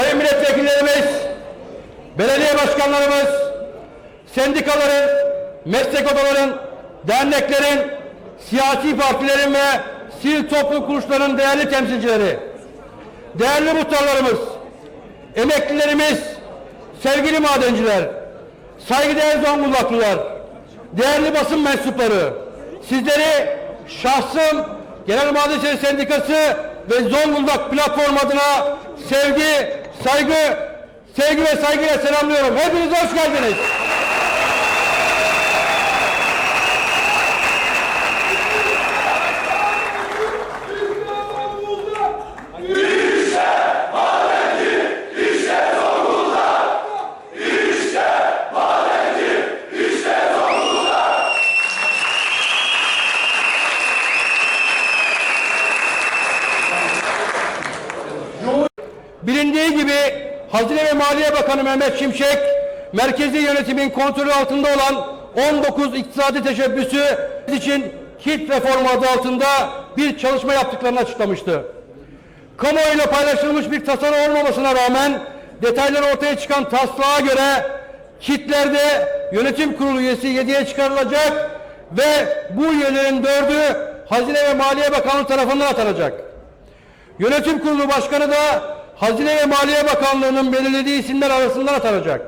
milletvekillerimiz, belediye başkanlarımız, sendikaların, meslek odaların, derneklerin, siyasi partilerin ve sivil toplum kuruluşlarının değerli temsilcileri, değerli muhtarlarımız, emeklilerimiz, sevgili madenciler, saygıdeğer Zonguldaklılar, değerli basın mensupları, sizleri şahsım Genel Madenciler Sendikası ve Zonguldak platform adına sevgi, saygı, sevgi ve saygıyla selamlıyorum. Hepiniz hoş geldiniz. Bilindiği gibi Hazine ve Maliye Bakanı Mehmet Şimşek, merkezi yönetimin kontrolü altında olan 19 iktisadi teşebbüsü için KİT reformu adı altında bir çalışma yaptıklarını açıklamıştı. Kamuoyuyla paylaşılmış bir tasarı olmamasına rağmen detaylar ortaya çıkan taslağa göre kitlerde yönetim kurulu üyesi 7'ye çıkarılacak ve bu üyelerin dördü Hazine ve Maliye Bakanlığı tarafından atanacak. Yönetim kurulu başkanı da Hazine ve Maliye Bakanlığı'nın belirlediği isimler arasından atanacak.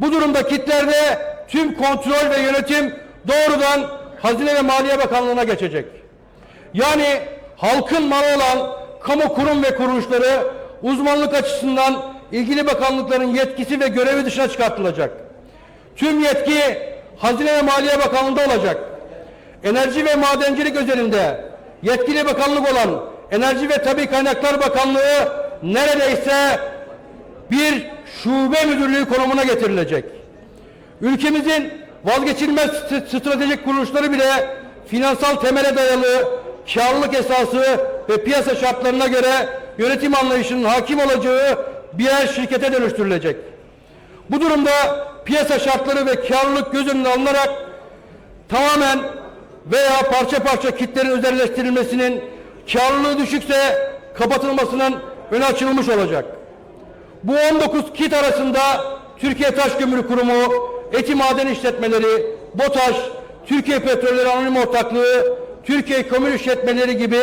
Bu durumda kitlerde tüm kontrol ve yönetim doğrudan Hazine ve Maliye Bakanlığı'na geçecek. Yani halkın malı olan kamu kurum ve kuruluşları uzmanlık açısından ilgili bakanlıkların yetkisi ve görevi dışına çıkartılacak. Tüm yetki Hazine ve Maliye Bakanlığı'nda olacak. Enerji ve madencilik özelinde yetkili bakanlık olan Enerji ve Tabi Kaynaklar Bakanlığı neredeyse bir şube müdürlüğü konumuna getirilecek. Ülkemizin vazgeçilmez st- stratejik kuruluşları bile finansal temele dayalı karlılık esası ve piyasa şartlarına göre yönetim anlayışının hakim olacağı birer şirkete dönüştürülecek. Bu durumda piyasa şartları ve karlılık göz önüne alınarak tamamen veya parça parça kitlerin özelleştirilmesinin karlılığı düşükse kapatılmasının önü açılmış olacak. Bu 19 kit arasında Türkiye Taş Kömürü Kurumu, Eti Maden İşletmeleri, BOTAŞ, Türkiye Petrolleri Anonim Ortaklığı, Türkiye Kömür İşletmeleri gibi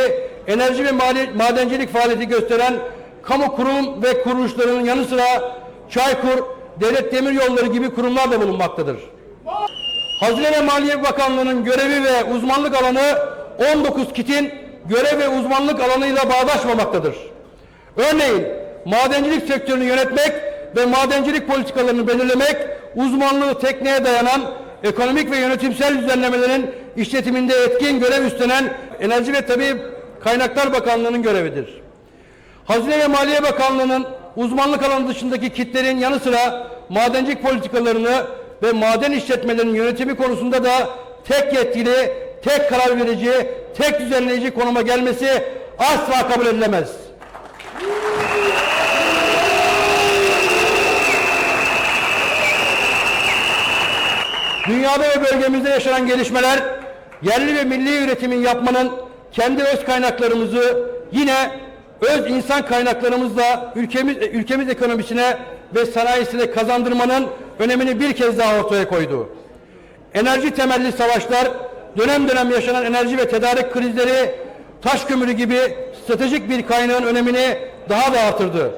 enerji ve madencilik faaliyeti gösteren kamu kurum ve kuruluşlarının yanı sıra Çaykur, Devlet Demiryolları gibi kurumlar da bulunmaktadır. Hazine ve Maliye Bakanlığı'nın görevi ve uzmanlık alanı 19 kitin görev ve uzmanlık alanıyla bağdaşmamaktadır. Örneğin madencilik sektörünü yönetmek ve madencilik politikalarını belirlemek uzmanlığı tekniğe dayanan ekonomik ve yönetimsel düzenlemelerin işletiminde etkin görev üstlenen Enerji ve Tabi Kaynaklar Bakanlığı'nın görevidir. Hazine ve Maliye Bakanlığı'nın uzmanlık alanı dışındaki kitlerin yanı sıra madencilik politikalarını ve maden işletmelerinin yönetimi konusunda da tek yetkili, tek karar verici, tek düzenleyici konuma gelmesi asla kabul edilemez. Dünyada ve bölgemizde yaşanan gelişmeler yerli ve milli üretimin yapmanın kendi öz kaynaklarımızı yine öz insan kaynaklarımızla ülkemiz ülkemiz ekonomisine ve sanayisine kazandırmanın önemini bir kez daha ortaya koydu. Enerji temelli savaşlar, dönem dönem yaşanan enerji ve tedarik krizleri taş kömürü gibi stratejik bir kaynağın önemini daha da artırdı.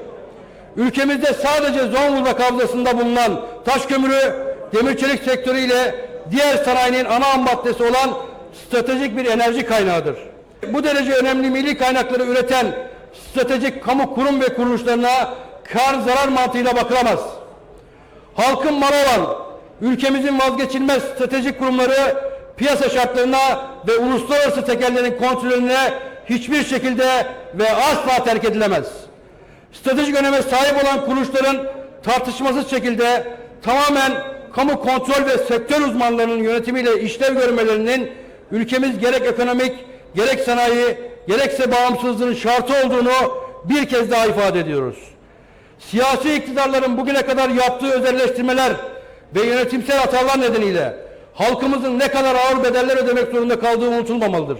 Ülkemizde sadece Zonguldak havzasında bulunan taş kömürü, demir çelik sektörü ile diğer sanayinin ana maddesi olan stratejik bir enerji kaynağıdır. Bu derece önemli milli kaynakları üreten stratejik kamu kurum ve kuruluşlarına kar zarar mantığıyla bakılamaz. Halkın malı olan ülkemizin vazgeçilmez stratejik kurumları piyasa şartlarına ve uluslararası tekellerin kontrolüne hiçbir şekilde ve asla terk edilemez stratejik öneme sahip olan kuruluşların tartışmasız şekilde tamamen kamu kontrol ve sektör uzmanlarının yönetimiyle işlev görmelerinin ülkemiz gerek ekonomik, gerek sanayi, gerekse bağımsızlığın şartı olduğunu bir kez daha ifade ediyoruz. Siyasi iktidarların bugüne kadar yaptığı özelleştirmeler ve yönetimsel hatalar nedeniyle halkımızın ne kadar ağır bedeller ödemek zorunda kaldığı unutulmamalıdır.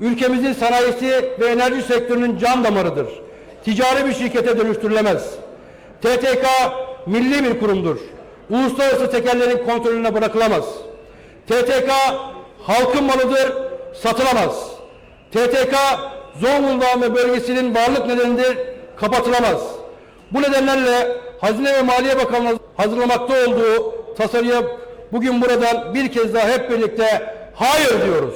ülkemizin sanayisi ve enerji sektörünün can damarıdır. Ticari bir şirkete dönüştürülemez. TTK milli bir kurumdur. Uluslararası tekellerin kontrolüne bırakılamaz. TTK halkın malıdır, satılamaz. TTK Zonguldak ve bölgesinin varlık nedenidir, kapatılamaz. Bu nedenlerle Hazine ve Maliye Bakanlığı hazırlamakta olduğu tasarıya bugün buradan bir kez daha hep birlikte hayır diyoruz.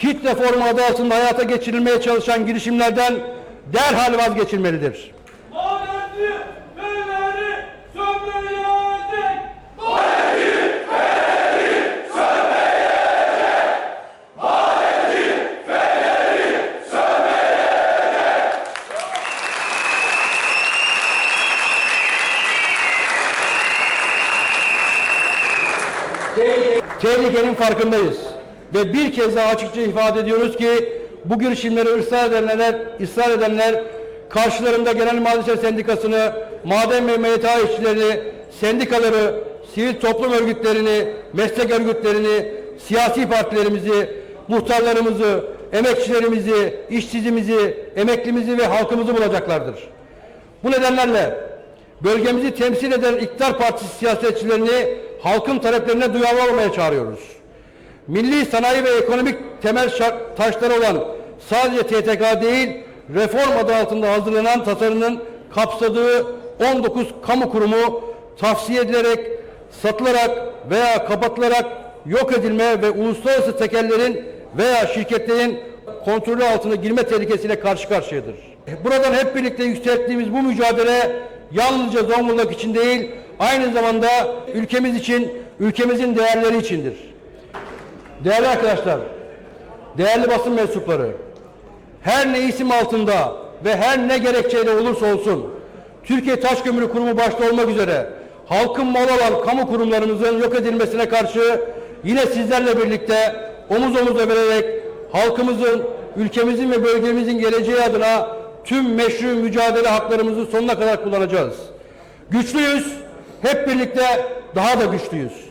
Kit reformu adı altında hayata geçirilmeye çalışan girişimlerden derhal vazgeçilmelidir. Tehlikenin farkındayız. Ve bir kez daha açıkça ifade ediyoruz ki bu girişimleri ısrar edenler, ısrar edenler karşılarında Genel Maden Sendikası'nı, maden ve MTA işçilerini, sendikaları, sivil toplum örgütlerini, meslek örgütlerini, siyasi partilerimizi, muhtarlarımızı, emekçilerimizi, işsizimizi, emeklimizi ve halkımızı bulacaklardır. Bu nedenlerle bölgemizi temsil eden iktidar partisi siyasetçilerini halkın taleplerine duyarlı olmaya çağırıyoruz. Milli sanayi ve ekonomik temel şart, taşları olan sadece TTK değil, reform adı altında hazırlanan tasarının kapsadığı 19 kamu kurumu tavsiye edilerek, satılarak veya kapatılarak yok edilme ve uluslararası tekellerin veya şirketlerin kontrolü altına girme tehlikesiyle karşı karşıyadır. Buradan hep birlikte yükselttiğimiz bu mücadele yalnızca Zonguldak için değil, aynı zamanda ülkemiz için, ülkemizin değerleri içindir. Değerli arkadaşlar, değerli basın mensupları, her ne isim altında ve her ne gerekçeyle olursa olsun, Türkiye Taş Kömürü Kurumu başta olmak üzere halkın malı olan kamu kurumlarımızın yok edilmesine karşı yine sizlerle birlikte omuz omuza vererek halkımızın, ülkemizin ve bölgemizin geleceği adına tüm meşru mücadele haklarımızı sonuna kadar kullanacağız. Güçlüyüz, hep birlikte daha da güçlüyüz.